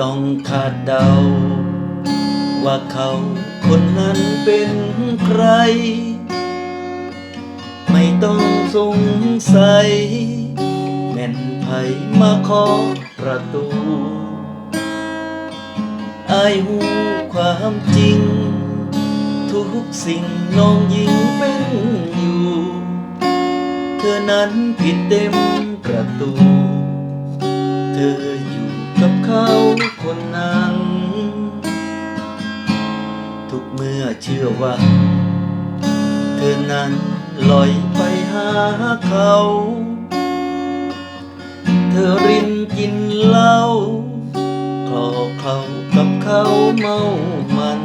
ต้องคาดเดา ว่าเขาคนนั้นเป็นใคร ไม่ต้องสงสัยแม่นไผมาขอประตูอายหูความจริง ทุกสิ่งน้องยิงเป็นอยู่ เธอนั้นผิดเต็มประตู เธออย เขาคนนั้น ทุกเมื่อเชื่อว่า เธอนั้นลอยไปหาเขา เธอรินกินเหล้าคลอเคล้ากับเขาเมามัน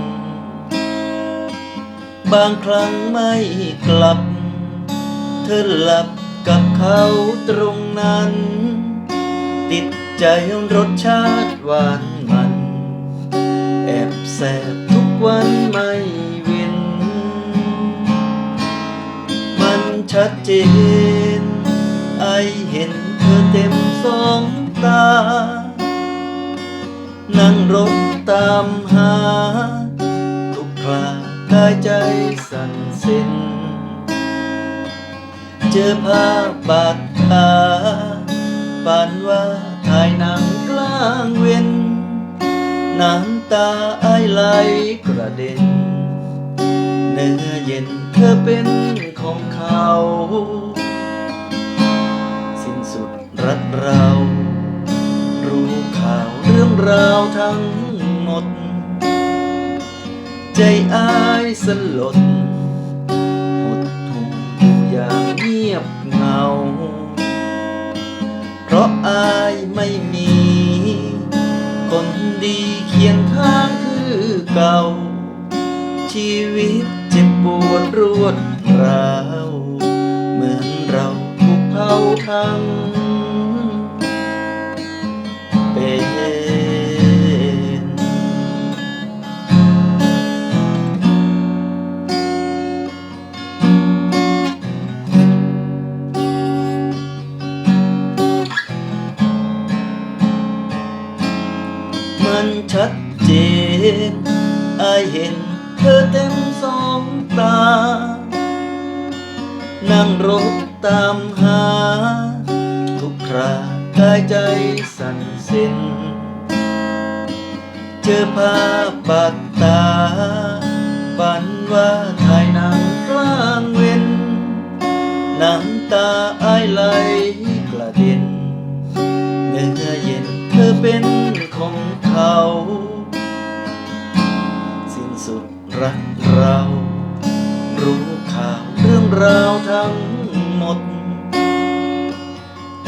บางครั้งไม่กลับ เธอหลับกับเขาตรงนั้น ติด ใจรสชาติหวานมัน แอบแสบทุกวันไม่เว้น มันชัดเจน ไอเห็นเธอเต็มสองตา นั่งรถตามหา ทุกครากายใจสั่นเส้นเจอภาพบาดตา น้ำตาไอายไหลกระเด็น เนื้อเย็นเธอเป็นของเขา สิ้นสุดรักเรา รู้ข่าวเรื่องราวทั้งหมด ใจอายสลดหดหูอยู่อย่างเงียบเหงา เพราะอายไม่ รวดร้าวเหมือนเราถูกเผาทั้งเป็นมันชัดเจนไอเห็นเธอเต็มสอง ตา นั่งรถตามหา ทุกครากายใจสั่นเส้นเจอภาพบาดตาฝันว่าถ่ายหนังกลางเว้นน้ำตาอายไหลกระเด็นเนื้อเย็นเธอเป็นของเขา สิ้นสุดรักเรา รู้ข่าวเรื่องราวทั้งหมด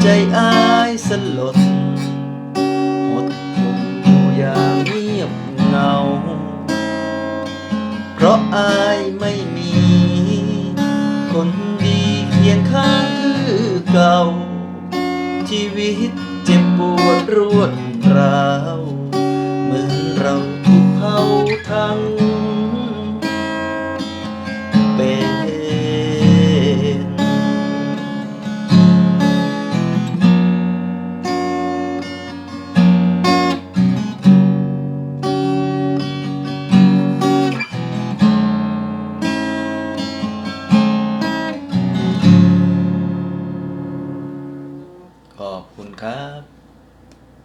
ใจอายสลดหดหู่อยู่อย่างเงียบเงา เพราะอายไม่มี คนดีเคียงข้างคือเก่า ชีวิตเจ็บปวดรวดร้าวเหมือนเราถูกเผาทั้ง